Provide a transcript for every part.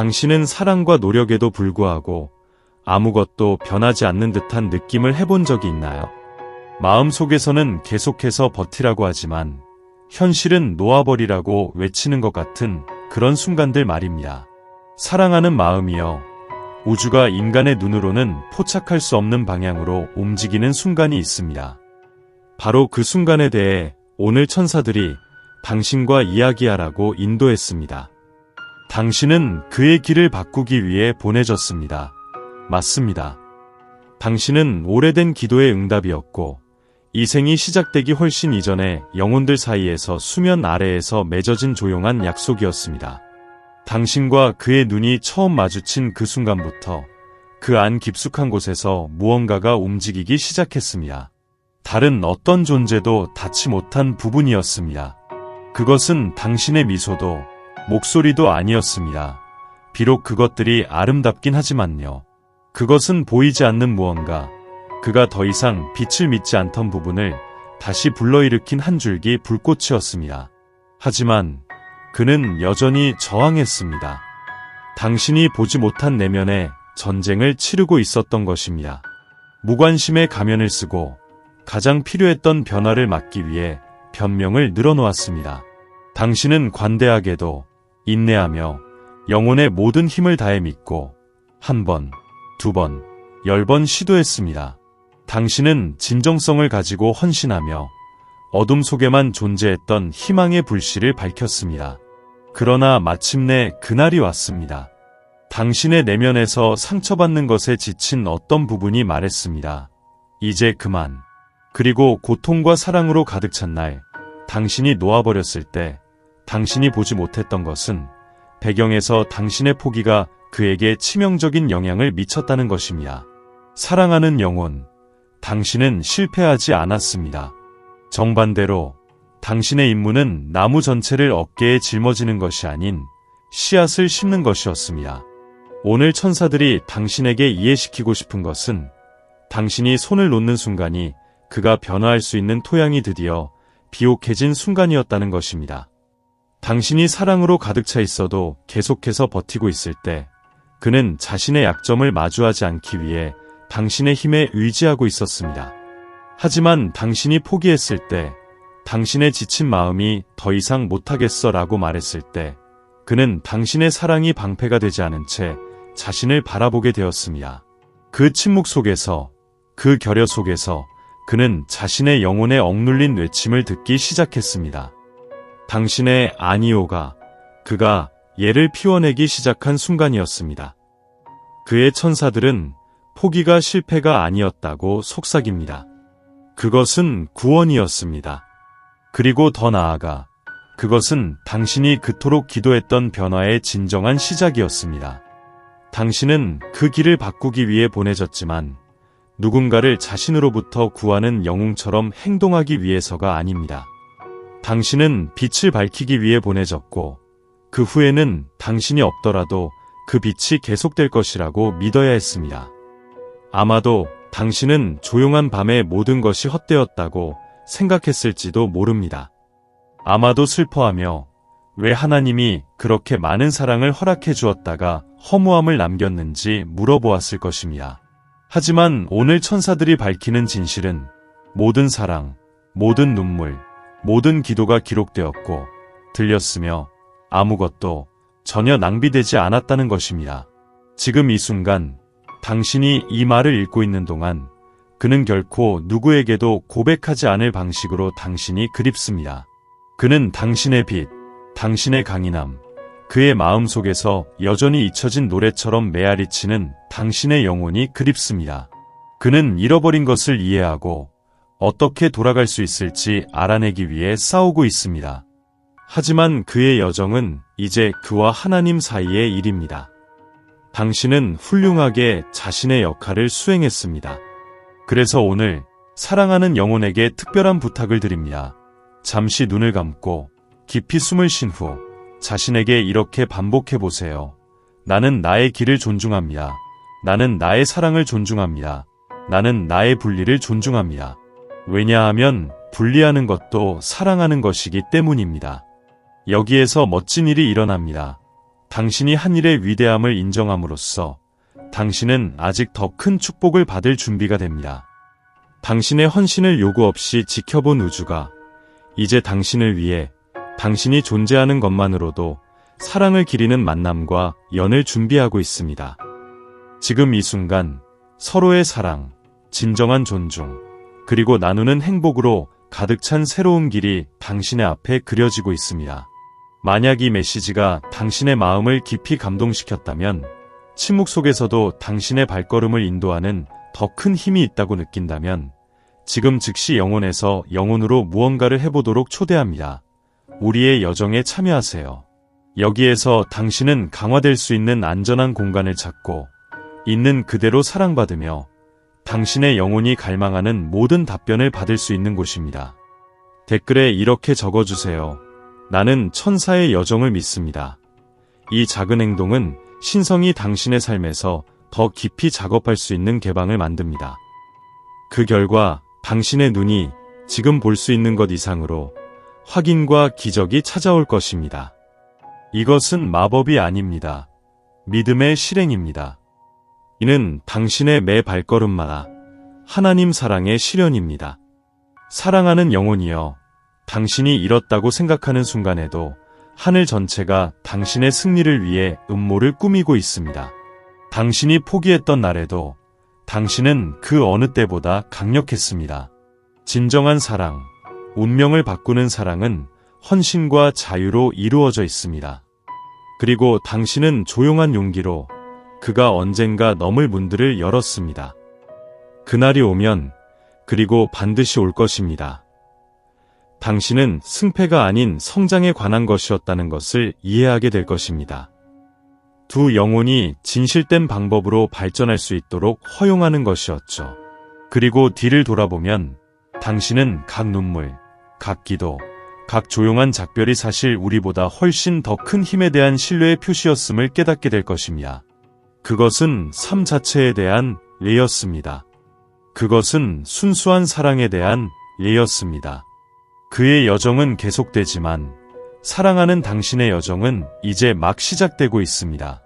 당신은 사랑과 노력에도 불구하고 아무것도 변하지 않는 듯한 느낌을 해본 적이 있나요? 마음속에서는 계속해서 버티라고 하지만 현실은 놓아버리라고 외치는 것 같은 그런 순간들 말입니다. 사랑하는 마음이여 우주가 인간의 눈으로는 포착할 수 없는 방향으로 움직이는 순간이 있습니다. 바로 그 순간에 대해 오늘 천사들이 당신과 이야기하라고 인도했습니다. 당신은 그의 길을 바꾸기 위해 보내졌습니다. 맞습니다. 당신은 오래된 기도의 응답이었고, 이 생이 시작되기 훨씬 이전에 영혼들 사이에서 수면 아래에서 맺어진 조용한 약속이었습니다. 당신과 그의 눈이 처음 마주친 그 순간부터 그 안 깊숙한 곳에서 무언가가 움직이기 시작했습니다. 다른 어떤 존재도 닿지 못한 부분이었습니다. 그것은 당신의 미소도 목소리도 아니었습니다. 비록 그것들이 아름답긴 하지만요. 그것은 보이지 않는 무언가, 그가 더 이상 빛을 믿지 않던 부분을 다시 불러일으킨 한 줄기 불꽃이었습니다. 하지만 그는 여전히 저항했습니다. 당신이 보지 못한 내면에 전쟁을 치르고 있었던 것입니다. 무관심의 가면을 쓰고 가장 필요했던 변화를 막기 위해 변명을 늘어놓았습니다. 당신은 관대하게도 인내하며 영혼의 모든 힘을 다해 믿고 한 번, 두 번, 열 번 시도했습니다. 당신은 진정성을 가지고 헌신하며 어둠 속에만 존재했던 희망의 불씨를 밝혔습니다. 그러나 마침내 그날이 왔습니다. 당신의 내면에서 상처받는 것에 지친 어떤 부분이 말했습니다. 이제 그만. 그리고 고통과 사랑으로 가득 찬 날, 당신이 놓아버렸을 때, 당신이 보지 못했던 것은 배경에서 당신의 포기가 그에게 치명적인 영향을 미쳤다는 것입니다. 사랑하는 영혼, 당신은 실패하지 않았습니다. 정반대로 당신의 임무는 나무 전체를 어깨에 짊어지는 것이 아닌 씨앗을 심는 것이었습니다. 오늘 천사들이 당신에게 이해시키고 싶은 것은 당신이 손을 놓는 순간이 그가 변화할 수 있는 토양이 드디어 비옥해진 순간이었다는 것입니다. 당신이 사랑으로 가득 차 있어도 계속해서 버티고 있을 때 그는 자신의 약점을 마주하지 않기 위해 당신의 힘에 의지하고 있었습니다. 하지만 당신이 포기했을 때 당신의 지친 마음이 더 이상 못하겠어 라고 말했을 때 그는 당신의 사랑이 방패가 되지 않은 채 자신을 바라보게 되었습니다. 그 침묵 속에서 그 결여 속에서 그는 자신의 영혼에 억눌린 외침을 듣기 시작했습니다. 당신의 아니오가 그가 얘를 피워내기 시작한 순간이었습니다. 그의 천사들은 포기가 실패가 아니었다고 속삭입니다. 그것은 구원이었습니다. 그리고 더 나아가 그것은 당신이 그토록 기도했던 변화의 진정한 시작이었습니다. 당신은 그 길을 바꾸기 위해 보내졌지만 누군가를 자신으로부터 구하는 영웅처럼 행동하기 위해서가 아닙니다. 당신은 빛을 밝히기 위해 보내졌고 그 후에는 당신이 없더라도 그 빛이 계속될 것이라고 믿어야 했습니다. 아마도 당신은 조용한 밤에 모든 것이 헛되었다고 생각했을지도 모릅니다. 아마도 슬퍼하며 왜 하나님이 그렇게 많은 사랑을 허락해 주었다가 허무함을 남겼는지 물어보았을 것입니다. 하지만 오늘 천사들이 밝히는 진실은 모든 사랑, 모든 눈물, 모든 기도가 기록되었고 들렸으며 아무것도 전혀 낭비되지 않았다는 것입니다. 지금 이 순간 당신이 이 말을 읽고 있는 동안 그는 결코 누구에게도 고백하지 않을 방식으로 당신이 그립습니다. 그는 당신의 빛, 당신의 강인함, 그의 마음 속에서 여전히 잊혀진 노래처럼 메아리치는 당신의 영혼이 그립습니다. 그는 잃어버린 것을 이해하고 어떻게 돌아갈 수 있을지 알아내기 위해 싸우고 있습니다. 하지만 그의 여정은 이제 그와 하나님 사이의 일입니다. 당신은 훌륭하게 자신의 역할을 수행했습니다. 그래서 오늘 사랑하는 영혼에게 특별한 부탁을 드립니다. 잠시 눈을 감고 깊이 숨을 쉰 후 자신에게 이렇게 반복해 보세요. 나는 나의 길을 존중합니다. 나는 나의 사랑을 존중합니다. 나는 나의 분리를 존중합니다. 왜냐하면 분리하는 것도 사랑하는 것이기 때문입니다. 여기에서 멋진 일이 일어납니다. 당신이 한 일의 위대함을 인정함으로써 당신은 아직 더 큰 축복을 받을 준비가 됩니다. 당신의 헌신을 요구 없이 지켜본 우주가 이제 당신을 위해 당신이 존재하는 것만으로도 사랑을 기리는 만남과 연을 준비하고 있습니다. 지금 이 순간 서로의 사랑, 진정한 존중, 그리고 나누는 행복으로 가득 찬 새로운 길이 당신의 앞에 그려지고 있습니다. 만약 이 메시지가 당신의 마음을 깊이 감동시켰다면 침묵 속에서도 당신의 발걸음을 인도하는 더 큰 힘이 있다고 느낀다면 지금 즉시 영혼에서 영혼으로 무언가를 해보도록 초대합니다. 우리의 여정에 참여하세요. 여기에서 당신은 강화될 수 있는 안전한 공간을 찾고 있는 그대로 사랑받으며 당신의 영혼이 갈망하는 모든 답변을 받을 수 있는 곳입니다. 댓글에 이렇게 적어주세요. 나는 천사의 여정을 믿습니다. 이 작은 행동은 신성이 당신의 삶에서 더 깊이 작업할 수 있는 개방을 만듭니다. 그 결과 당신의 눈이 지금 볼 수 있는 것 이상으로 확인과 기적이 찾아올 것입니다. 이것은 마법이 아닙니다. 믿음의 실행입니다. 이는 당신의 매 발걸음마다 하나님 사랑의 실현입니다. 사랑하는 영혼이여, 당신이 잃었다고 생각하는 순간에도 하늘 전체가 당신의 승리를 위해 음모를 꾸미고 있습니다. 당신이 포기했던 날에도 당신은 그 어느 때보다 강력했습니다. 진정한 사랑, 운명을 바꾸는 사랑은 헌신과 자유로 이루어져 있습니다. 그리고 당신은 조용한 용기로 그가 언젠가 넘을 문들을 열었습니다. 그날이 오면 그리고 반드시 올 것입니다. 당신은 승패가 아닌 성장에 관한 것이었다는 것을 이해하게 될 것입니다. 두 영혼이 진실된 방법으로 발전할 수 있도록 허용하는 것이었죠. 그리고 뒤를 돌아보면 당신은 각 눈물, 각 기도, 각 조용한 작별이 사실 우리보다 훨씬 더 큰 힘에 대한 신뢰의 표시였음을 깨닫게 될 것입니다. 그것은 삶 자체에 대한 예였습니다. 그것은 순수한 사랑에 대한 예였습니다. 그의 여정은 계속되지만 사랑하는 당신의 여정은 이제 막 시작되고 있습니다.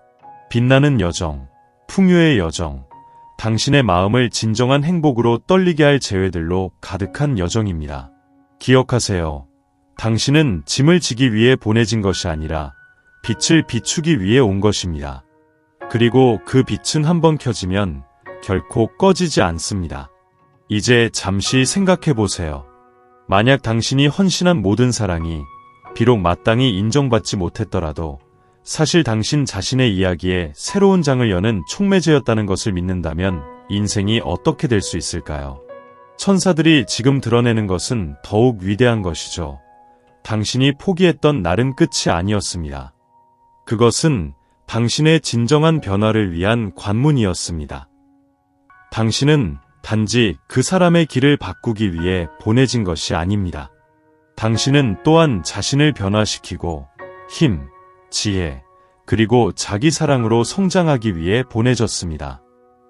빛나는 여정, 풍요의 여정, 당신의 마음을 진정한 행복으로 떨리게 할 재회들로 가득한 여정입니다. 기억하세요. 당신은 짐을 지기 위해 보내진 것이 아니라 빛을 비추기 위해 온 것입니다. 그리고 그 빛은 한번 켜지면 결코 꺼지지 않습니다. 이제 잠시 생각해 보세요. 만약 당신이 헌신한 모든 사랑이 비록 마땅히 인정받지 못했더라도 사실 당신 자신의 이야기에 새로운 장을 여는 촉매제였다는 것을 믿는다면 인생이 어떻게 될 수 있을까요? 천사들이 지금 드러내는 것은 더욱 위대한 것이죠. 당신이 포기했던 날은 끝이 아니었습니다. 그것은 당신의 진정한 변화를 위한 관문이었습니다. 당신은 단지 그 사람의 길을 바꾸기 위해 보내진 것이 아닙니다. 당신은 또한 자신을 변화시키고 힘, 지혜, 그리고 자기 사랑으로 성장하기 위해 보내졌습니다.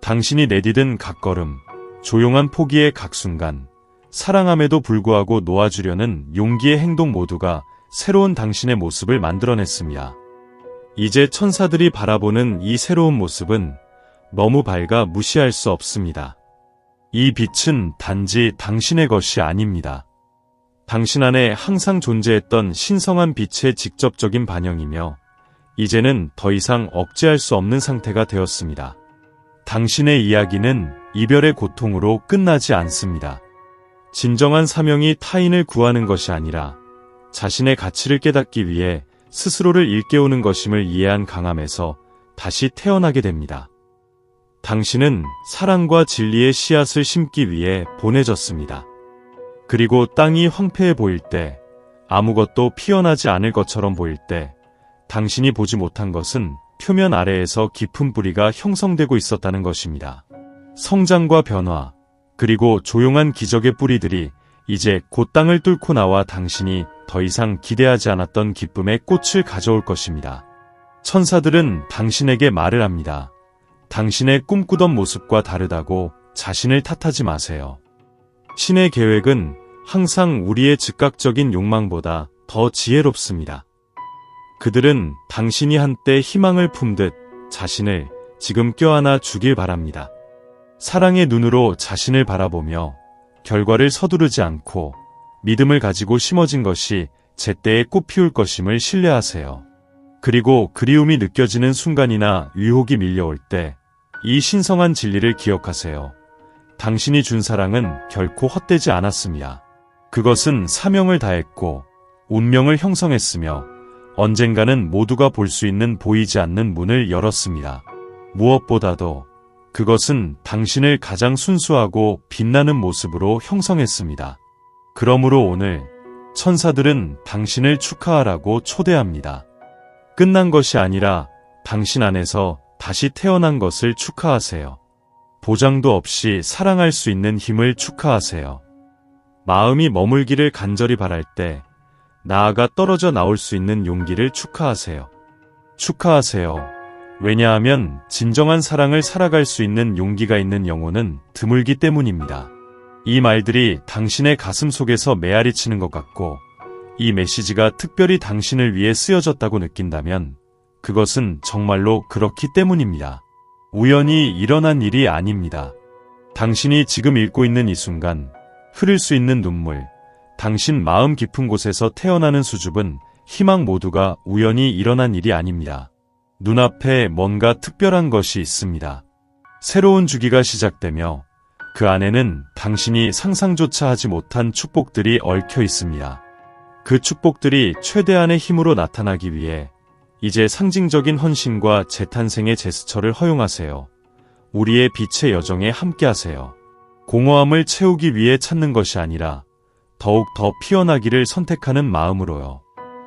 당신이 내디딘 각 걸음, 조용한 포기의 각 순간, 사랑함에도 불구하고 놓아주려는 용기의 행동 모두가 새로운 당신의 모습을 만들어냈습니다. 이제 천사들이 바라보는 이 새로운 모습은 너무 밝아 무시할 수 없습니다. 이 빛은 단지 당신의 것이 아닙니다. 당신 안에 항상 존재했던 신성한 빛의 직접적인 반영이며 이제는 더 이상 억제할 수 없는 상태가 되었습니다. 당신의 이야기는 이별의 고통으로 끝나지 않습니다. 진정한 사명이 타인을 구하는 것이 아니라 자신의 가치를 깨닫기 위해 스스로를 일깨우는 것임을 이해한 강함에서 다시 태어나게 됩니다. 당신은 사랑과 진리의 씨앗을 심기 위해 보내졌습니다. 그리고 땅이 황폐해 보일 때, 아무것도 피어나지 않을 것처럼 보일 때, 당신이 보지 못한 것은 표면 아래에서 깊은 뿌리가 형성되고 있었다는 것입니다. 성장과 변화, 그리고 조용한 기적의 뿌리들이 이제 곧 땅을 뚫고 나와 당신이 더 이상 기대하지 않았던 기쁨의 꽃을 가져올 것입니다. 천사들은 당신에게 말을 합니다. 당신의 꿈꾸던 모습과 다르다고 자신을 탓하지 마세요. 신의 계획은 항상 우리의 즉각적인 욕망보다 더 지혜롭습니다. 그들은 당신이 한때 희망을 품듯 자신을 지금 껴안아 주길 바랍니다. 사랑의 눈으로 자신을 바라보며 결과를 서두르지 않고 믿음을 가지고 심어진 것이 제때에 꽃 피울 것임을 신뢰하세요. 그리고 그리움이 느껴지는 순간이나 유혹이 밀려올 때 이 신성한 진리를 기억하세요. 당신이 준 사랑은 결코 헛되지 않았습니다. 그것은 사명을 다했고 운명을 형성했으며 언젠가는 모두가 볼 수 있는 보이지 않는 문을 열었습니다. 무엇보다도 그것은 당신을 가장 순수하고 빛나는 모습으로 형성했습니다. 그러므로 오늘 천사들은 당신을 축하하라고 초대합니다. 끝난 것이 아니라 당신 안에서 다시 태어난 것을 축하하세요. 보장도 없이 사랑할 수 있는 힘을 축하하세요. 마음이 머물기를 간절히 바랄 때 나아가 떨어져 나올 수 있는 용기를 축하하세요. 축하하세요. 왜냐하면 진정한 사랑을 살아갈 수 있는 용기가 있는 영혼은 드물기 때문입니다. 이 말들이 당신의 가슴 속에서 메아리 치는 것 같고 이 메시지가 특별히 당신을 위해 쓰여졌다고 느낀다면 그것은 정말로 그렇기 때문입니다. 우연히 일어난 일이 아닙니다. 당신이 지금 읽고 있는 이 순간 흐를 수 있는 눈물, 당신 마음 깊은 곳에서 태어나는 수줍은 희망 모두가 우연히 일어난 일이 아닙니다. 눈앞에 뭔가 특별한 것이 있습니다. 새로운 주기가 시작되며 그 안에는 당신이 상상조차 하지 못한 축복들이 얽혀 있습니다. 그 축복들이 최대한의 힘으로 나타나기 위해 이제 상징적인 헌신과 재탄생의 제스처를 허용하세요. 우리의 빛의 여정에 함께하세요. 공허함을 채우기 위해 찾는 것이 아니라 더욱 더 피어나기를 선택하는 마음으로요.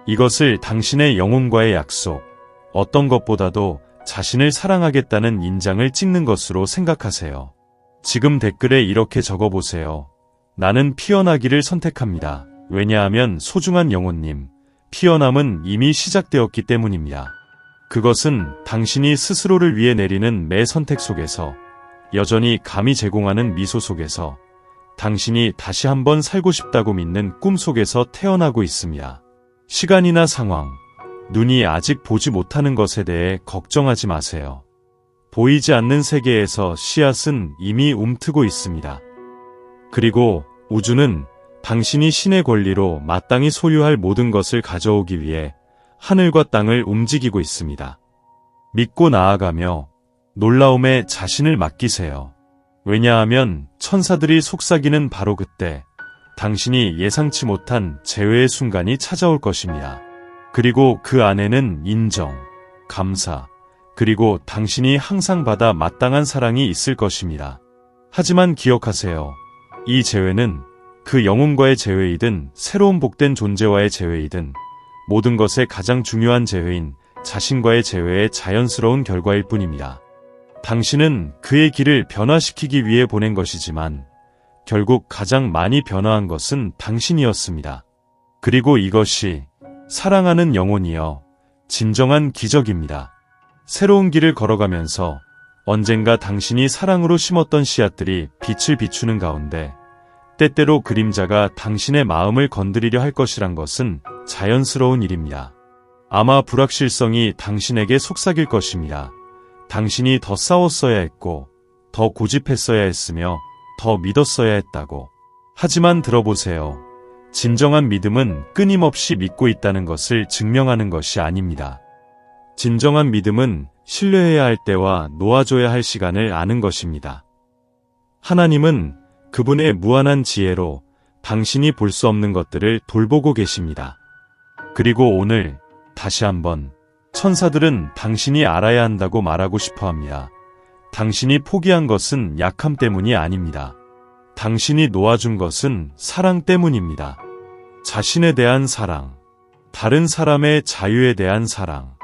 이것을 당신의 영혼과의 약속, 어떤 것보다도 자신을 사랑하겠다는 인장을 찍는 것으로 생각하세요. 지금 댓글에 이렇게 적어보세요. 나는 피어나기를 선택합니다. 왜냐하면 소중한 영혼님, 피어남은 이미 시작되었기 때문입니다. 그것은 당신이 스스로를 위해 내리는 매 선택 속에서 여전히 감히 제공하는 미소 속에서 당신이 다시 한번 살고 싶다고 믿는 꿈 속에서 태어나고 있습니다. 시간이나 상황, 눈이 아직 보지 못하는 것에 대해 걱정하지 마세요. 보이지 않는 세계에서 씨앗은 이미 움트고 있습니다. 그리고 우주는 당신이 신의 권리로 마땅히 소유할 모든 것을 가져오기 위해 하늘과 땅을 움직이고 있습니다. 믿고 나아가며 놀라움에 자신을 맡기세요. 왜냐하면 천사들이 속삭이는 바로 그때 당신이 예상치 못한 재회의 순간이 찾아올 것입니다. 그리고 그 안에는 인정, 감사, 그리고 당신이 항상 받아 마땅한 사랑이 있을 것입니다. 하지만 기억하세요. 이 재회는 그 영혼과의 재회이든 새로운 복된 존재와의 재회이든 모든 것의 가장 중요한 재회인 자신과의 재회의 자연스러운 결과일 뿐입니다. 당신은 그의 길을 변화시키기 위해 보낸 것이지만 결국 가장 많이 변화한 것은 당신이었습니다. 그리고 이것이 사랑하는 영혼이여 진정한 기적입니다. 새로운 길을 걸어가면서 언젠가 당신이 사랑으로 심었던 씨앗들이 빛을 비추는 가운데 때때로 그림자가 당신의 마음을 건드리려 할 것이란 것은 자연스러운 일입니다. 아마 불확실성이 당신에게 속삭일 것입니다. 당신이 더 싸웠어야 했고, 더 고집했어야 했으며, 더 믿었어야 했다고. 하지만 들어보세요. 진정한 믿음은 끊임없이 믿고 있다는 것을 증명하는 것이 아닙니다. 진정한 믿음은 신뢰해야 할 때와 놓아줘야 할 시간을 아는 것입니다. 하나님은 그분의 무한한 지혜로 당신이 볼 수 없는 것들을 돌보고 계십니다. 그리고 오늘 다시 한번 천사들은 당신이 알아야 한다고 말하고 싶어 합니다. 당신이 포기한 것은 약함 때문이 아닙니다. 당신이 놓아준 것은 사랑 때문입니다. 자신에 대한 사랑, 다른 사람의 자유에 대한 사랑,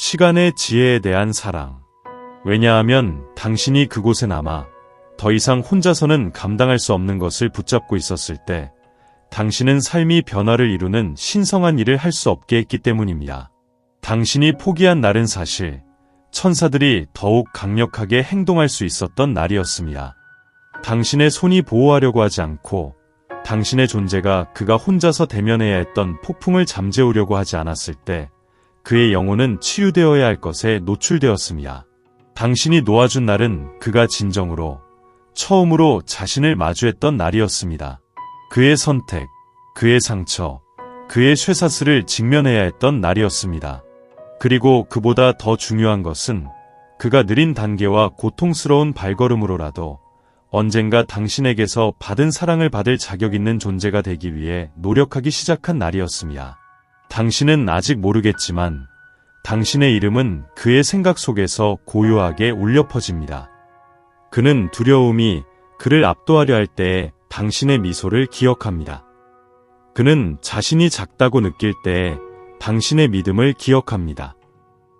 시간의 지혜에 대한 사랑. 왜냐하면 당신이 그곳에 남아 더 이상 혼자서는 감당할 수 없는 것을 붙잡고 있었을 때 당신은 삶이 변화를 이루는 신성한 일을 할 수 없게 했기 때문입니다. 당신이 포기한 날은 사실 천사들이 더욱 강력하게 행동할 수 있었던 날이었습니다. 당신의 손이 보호하려고 하지 않고 당신의 존재가 그가 혼자서 대면해야 했던 폭풍을 잠재우려고 하지 않았을 때 그의 영혼은 치유되어야 할 것에 노출되었습니다. 당신이 놓아준 날은 그가 진정으로 처음으로 자신을 마주했던 날이었습니다. 그의 선택, 그의 상처, 그의 쇠사슬을 직면해야 했던 날이었습니다. 그리고 그보다 더 중요한 것은 그가 느린 단계와 고통스러운 발걸음으로라도 언젠가 당신에게서 받은 사랑을 받을 자격 있는 존재가 되기 위해 노력하기 시작한 날이었습니다. 당신은 아직 모르겠지만 당신의 이름은 그의 생각 속에서 고요하게 울려 퍼집니다. 그는 두려움이 그를 압도하려 할 때에 당신의 미소를 기억합니다. 그는 자신이 작다고 느낄 때에 당신의 믿음을 기억합니다.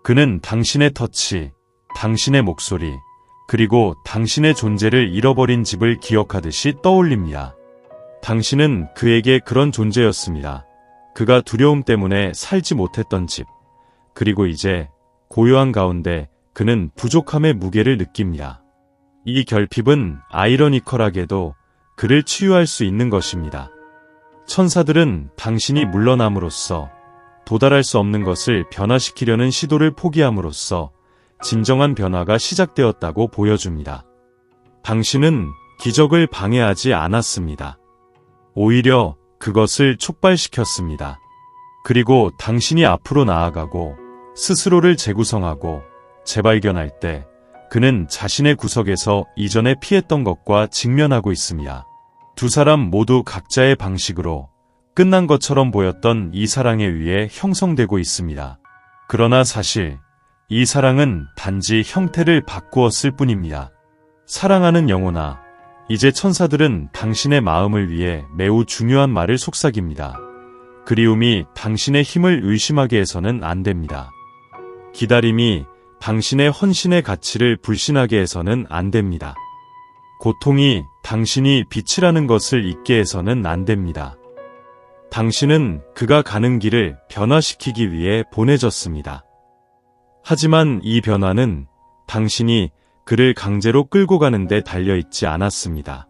그는 당신의 터치, 당신의 목소리, 그리고 당신의 존재를 잃어버린 집을 기억하듯이 떠올립니다. 당신은 그에게 그런 존재였습니다. 그가 두려움 때문에 살지 못했던 집. 그리고 이제 고요한 가운데 그는 부족함의 무게를 느낍니다. 이 결핍은 아이러니컬하게도 그를 치유할 수 있는 것입니다. 천사들은 당신이 물러남으로써 도달할 수 없는 것을 변화시키려는 시도를 포기함으로써 진정한 변화가 시작되었다고 보여줍니다. 당신은 기적을 방해하지 않았습니다. 오히려 그것을 촉발시켰습니다. 그리고 당신이 앞으로 나아가고 스스로를 재구성하고 재발견할 때 그는 자신의 구석에서 이전에 피했던 것과 직면하고 있습니다. 두 사람 모두 각자의 방식으로 끝난 것처럼 보였던 이 사랑에 의해 형성되고 있습니다. 그러나 사실 이 사랑은 단지 형태를 바꾸었을 뿐입니다. 사랑하는 영혼아, 이제 천사들은 당신의 마음을 위해 매우 중요한 말을 속삭입니다. 그리움이 당신의 힘을 의심하게 해서는 안 됩니다. 기다림이 당신의 헌신의 가치를 불신하게 해서는 안 됩니다. 고통이 당신이 빛이라는 것을 잊게 해서는 안 됩니다. 당신은 그가 가는 길을 변화시키기 위해 보내졌습니다. 하지만 이 변화는 당신이 그를 강제로 끌고 가는데 달려있지 않았습니다.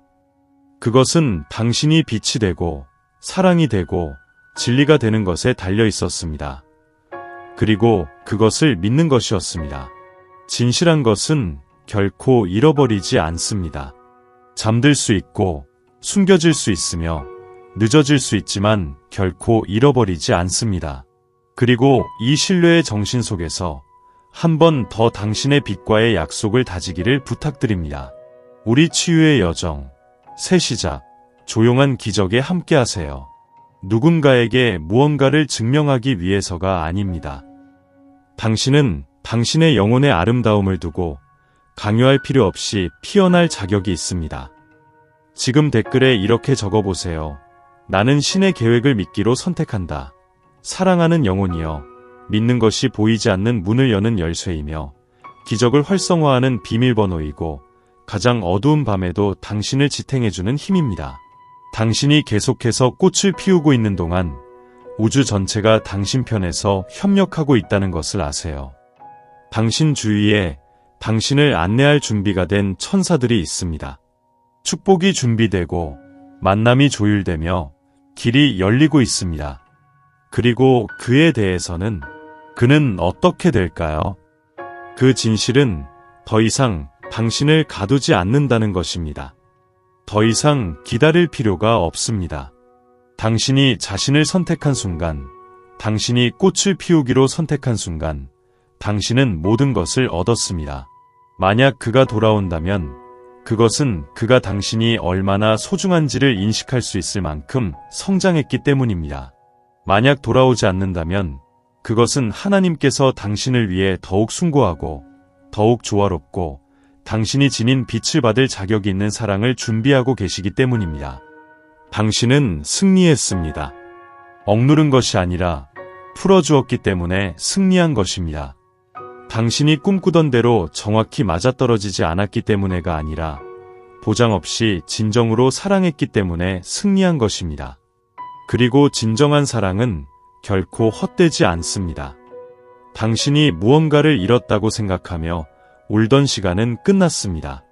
그것은 당신이 빛이 되고 사랑이 되고 진리가 되는 것에 달려 있었습니다. 그리고 그것을 믿는 것이었습니다. 진실한 것은 결코 잃어버리지 않습니다. 잠들 수 있고 숨겨질 수 있으며 늦어질 수 있지만 결코 잃어버리지 않습니다. 그리고 이 신뢰의 정신 속에서 한 번 더 당신의 빛과의 약속을 다지기를 부탁드립니다. 우리 치유의 여정, 새 시작, 조용한 기적에 함께 하세요. 누군가에게 무언가를 증명하기 위해서가 아닙니다. 당신은 당신의 영혼의 아름다움을 두고 강요할 필요 없이 피어날 자격이 있습니다. 지금 댓글에 이렇게 적어보세요. 나는 신의 계획을 믿기로 선택한다. 사랑하는 영혼이여, 믿는 것이 보이지 않는 문을 여는 열쇠이며, 기적을 활성화하는 비밀번호이고, 가장 어두운 밤에도 당신을 지탱해주는 힘입니다. 당신이 계속해서 꽃을 피우고 있는 동안 우주 전체가 당신 편에서 협력하고 있다는 것을 아세요. 당신 주위에 당신을 안내할 준비가 된 천사들이 있습니다. 축복이 준비되고 만남이 조율되며 길이 열리고 있습니다. 그리고 그에 대해서는 그는 어떻게 될까요? 그 진실은 더 이상 당신을 가두지 않는다는 것입니다. 더 이상 기다릴 필요가 없습니다. 당신이 자신을 선택한 순간, 당신이 꽃을 피우기로 선택한 순간, 당신은 모든 것을 얻었습니다. 만약 그가 돌아온다면 그것은 그가 당신이 얼마나 소중한지를 인식할 수 있을 만큼 성장했기 때문입니다. 만약 돌아오지 않는다면 그것은 하나님께서 당신을 위해 더욱 숭고하고 더욱 조화롭고 당신이 지닌 빛을 받을 자격이 있는 사랑을 준비하고 계시기 때문입니다. 당신은 승리했습니다. 억누른 것이 아니라 풀어주었기 때문에 승리한 것입니다. 당신이 꿈꾸던 대로 정확히 맞아떨어지지 않았기 때문에가 아니라 보장 없이 진정으로 사랑했기 때문에 승리한 것입니다. 그리고 진정한 사랑은 결코 헛되지 않습니다. 당신이 무언가를 잃었다고 생각하며 울던 시간은 끝났습니다.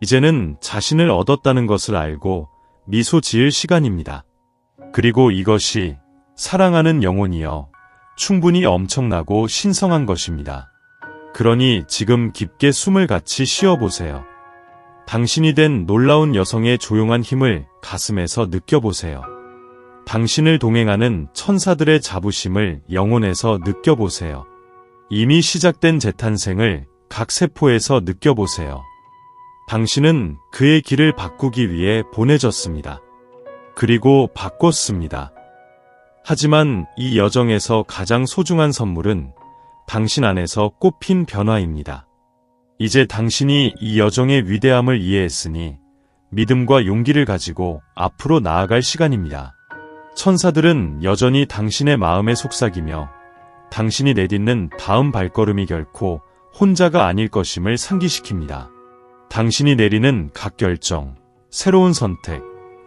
이제는 자신을 얻었다는 것을 알고 미소 지을 시간입니다. 그리고 이것이 사랑하는 영혼이여 충분히 엄청나고 신성한 것입니다. 그러니 지금 깊게 숨을 같이 쉬어보세요. 당신이 된 놀라운 여성의 조용한 힘을 가슴에서 느껴보세요. 당신을 동행하는 천사들의 자부심을 영혼에서 느껴보세요. 이미 시작된 재탄생을 각 세포에서 느껴보세요. 당신은 그의 길을 바꾸기 위해 보내졌습니다. 그리고 바꿨습니다. 하지만 이 여정에서 가장 소중한 선물은 당신 안에서 꽃핀 변화입니다. 이제 당신이 이 여정의 위대함을 이해했으니 믿음과 용기를 가지고 앞으로 나아갈 시간입니다. 천사들은 여전히 당신의 마음에 속삭이며 당신이 내딛는 다음 발걸음이 결코 혼자가 아닐 것임을 상기시킵니다. 당신이 내리는 각 결정, 새로운 선택,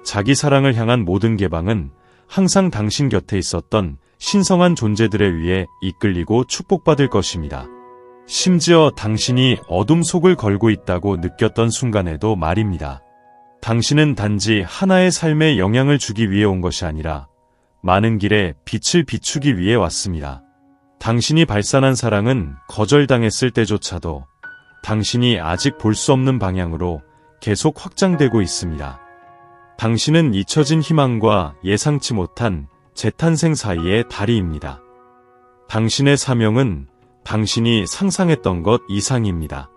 자기 사랑을 향한 모든 개방은 항상 당신 곁에 있었던 신성한 존재들에 의해 이끌리고 축복받을 것입니다. 심지어 당신이 어둠 속을 걸고 있다고 느꼈던 순간에도 말입니다. 당신은 단지 하나의 삶에 영향을 주기 위해 온 것이 아니라 많은 길에 빛을 비추기 위해 왔습니다. 당신이 발산한 사랑은 거절당했을 때조차도 당신이 아직 볼 수 없는 방향으로 계속 확장되고 있습니다. 당신은 잊혀진 희망과 예상치 못한 재탄생 사이의 다리입니다. 당신의 사명은 당신이 상상했던 것 이상입니다.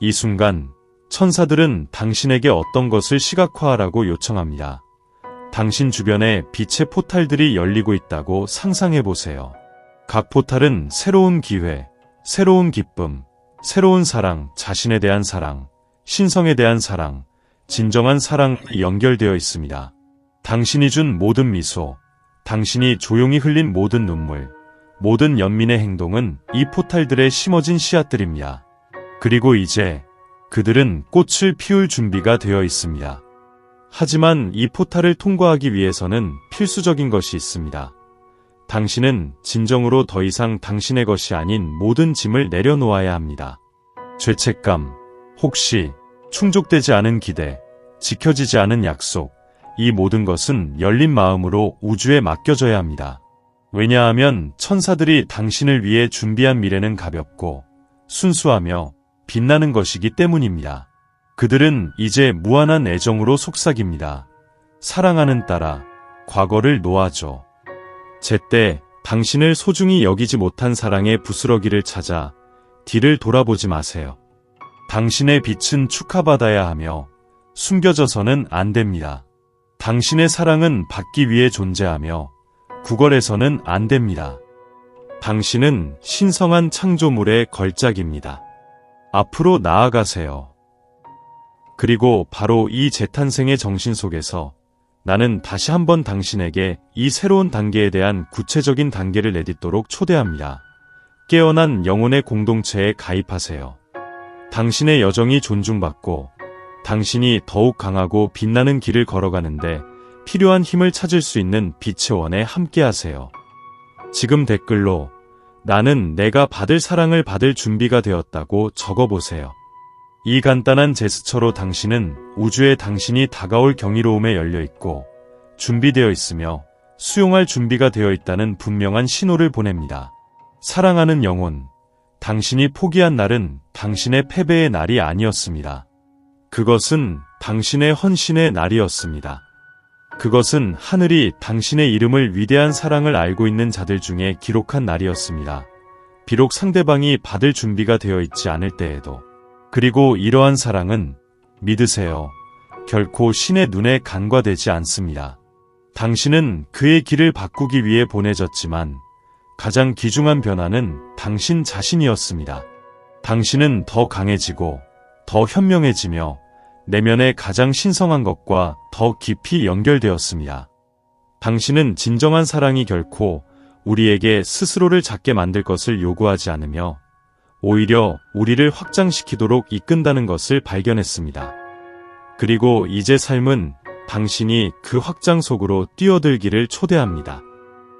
이 순간 천사들은 당신에게 어떤 것을 시각화하라고 요청합니다. 당신 주변에 빛의 포탈들이 열리고 있다고 상상해 보세요. 각 포탈은 새로운 기회, 새로운 기쁨, 새로운 사랑, 자신에 대한 사랑, 신성에 대한 사랑, 진정한 사랑 연결되어 있습니다. 당신이 준 모든 미소, 당신이 조용히 흘린 모든 눈물, 모든 연민의 행동은 이 포탈들에 심어진 씨앗들입니다. 그리고 이제 그들은 꽃을 피울 준비가 되어 있습니다. 하지만 이 포탈을 통과하기 위해서는 필수적인 것이 있습니다. 당신은 진정으로 더 이상 당신의 것이 아닌 모든 짐을 내려놓아야 합니다. 죄책감, 혹시, 충족되지 않은 기대, 지켜지지 않은 약속, 이 모든 것은 열린 마음으로 우주에 맡겨져야 합니다. 왜냐하면 천사들이 당신을 위해 준비한 미래는 가볍고 순수하며 빛나는 것이기 때문입니다. 그들은 이제 무한한 애정으로 속삭입니다. 사랑하는 딸아, 과거를 놓아줘. 제때 당신을 소중히 여기지 못한 사랑의 부스러기를 찾아 뒤를 돌아보지 마세요. 당신의 빛은 축하받아야 하며 숨겨져서는 안 됩니다. 당신의 사랑은 받기 위해 존재하며 구걸해서는 안 됩니다. 당신은 신성한 창조물의 걸작입니다. 앞으로 나아가세요. 그리고 바로 이 재탄생의 정신 속에서 나는 다시 한번 당신에게 이 새로운 단계에 대한 구체적인 단계를 내딛도록 초대합니다. 깨어난 영혼의 공동체에 가입하세요. 당신의 여정이 존중받고 당신이 더욱 강하고 빛나는 길을 걸어가는데 필요한 힘을 찾을 수 있는 빛의 원에 함께하세요. 지금 댓글로 나는 내가 받을 사랑을 받을 준비가 되었다고 적어보세요. 이 간단한 제스처로 당신은 우주에 당신이 다가올 경이로움에 열려 있고 준비되어 있으며 수용할 준비가 되어 있다는 분명한 신호를 보냅니다. 사랑하는 영혼, 당신이 포기한 날은 당신의 패배의 날이 아니었습니다. 그것은 당신의 헌신의 날이었습니다. 그것은 하늘이 당신의 이름을 위대한 사랑을 알고 있는 자들 중에 기록한 날이었습니다. 비록 상대방이 받을 준비가 되어 있지 않을 때에도. 그리고 이러한 사랑은 믿으세요. 결코 신의 눈에 간과되지 않습니다. 당신은 그의 길을 바꾸기 위해 보내졌지만 가장 귀중한 변화는 당신 자신이었습니다. 당신은 더 강해지고 더 현명해지며 내면의 가장 신성한 것과 더 깊이 연결되었습니다. 당신은 진정한 사랑이 결코 우리에게 스스로를 작게 만들 것을 요구하지 않으며 오히려 우리를 확장시키도록 이끈다는 것을 발견했습니다. 그리고 이제 삶은 당신이 그 확장 속으로 뛰어들기를 초대합니다.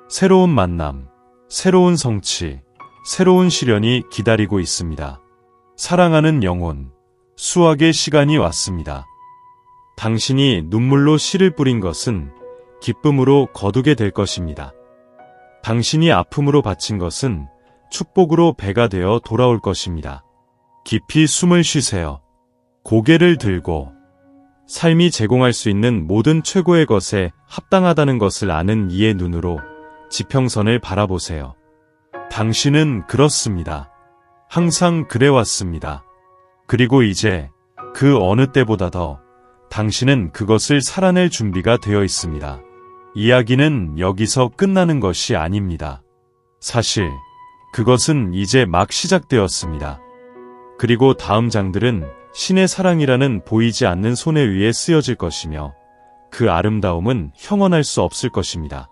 새로운 만남, 새로운 성취, 새로운 시련이 기다리고 있습니다. 사랑하는 영혼, 수학의 시간이 왔습니다. 당신이 눈물로 씨를 뿌린 것은 기쁨으로 거두게 될 것입니다. 당신이 아픔으로 바친 것은 축복으로 배가 되어 돌아올 것입니다. 깊이 숨을 쉬세요. 고개를 들고 삶이 제공할 수 있는 모든 최고의 것에 합당하다는 것을 아는 이의 눈으로 지평선을 바라보세요. 당신은 그렇습니다. 항상 그래왔습니다. 그리고 이제 그 어느 때보다 더 당신은 그것을 살아낼 준비가 되어 있습니다. 이야기는 여기서 끝나는 것이 아닙니다. 사실 그것은 이제 막 시작되었습니다. 그리고 다음 장들은 신의 사랑이라는 보이지 않는 손에 의해 쓰여질 것이며 그 아름다움은 형언할 수 없을 것입니다.